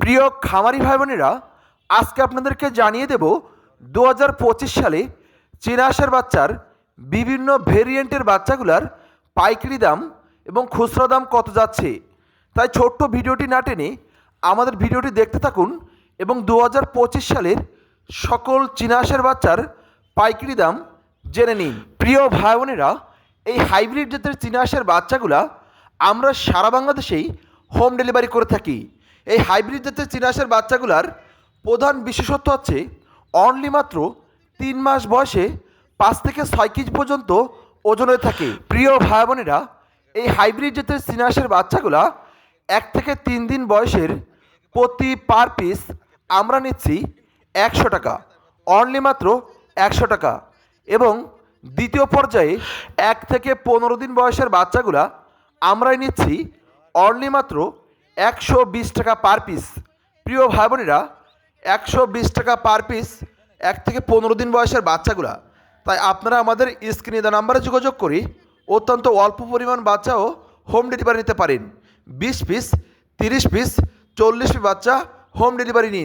প্রিয় খামারি ভাই বোনেরা আজকে আপনাদেরকে জানিয়ে দেব দু হাজার পঁচিশ সালে চীনা বাচ্চার বিভিন্ন ভেরিয়েন্টের বাচ্চাগুলার পাইকারি দাম এবং খুচরা দাম কত যাচ্ছে। তাই ছোট্ট ভিডিওটি না টেনে আমাদের ভিডিওটি দেখতে থাকুন এবং দু হাজার পঁচিশ সালের সকল চীনা হাঁসের বাচ্চার পাইকারি দাম জেনে নিন। প্রিয় ভাই বোনেরা এই হাইব্রিড জাতের চীনা হাঁসের বাচ্চাগুলা আমরা সারা বাংলাদেশেই হোম ডেলিভারি করে থাকি। এই হাইব্রিড জাতের চীনা হাঁসের বাচ্চাগুলার প্রধান বিশেষত্ব হচ্ছে অনলি মাত্র তিন মাস বয়সে পাঁচ থেকে ছয় কেজি পর্যন্ত ওজন হয়ে থাকে। প্রিয় ভাই বোনেরা এই হাইব্রিড জাতের চীনা হাঁসের বাচ্চাগুলা এক থেকে তিন দিন বয়সের প্রতি পার পিস আমরা নিচ্ছি একশো টাকা অনলি মাত্র একশো টাকা এবং দ্বিতীয় পর্যায়ে এক থেকে পনেরো দিন বয়সের বাচ্চাগুলা আমরাই নিচ্ছি অনলি মাত্র একশো বিশ টাকা পার পিস। প্রিয় ভাই বোনেরা একশো বিশ টাকা পার পিস এক থেকে পনেরো দিন বয়সের বাচ্চাগুলা। তাই আপনারা আমাদের স্ক্রিনে দেওয়া নাম্বারে যোগাযোগ করি অত্যন্ত অল্প পরিমাণ বাচ্চাও হোম ডেলিভারি নিতে পারেন। বিশ পিস, তিরিশ পিস, চল্লিশ পিস বাচ্চা হোম ডেলিভারি নিন।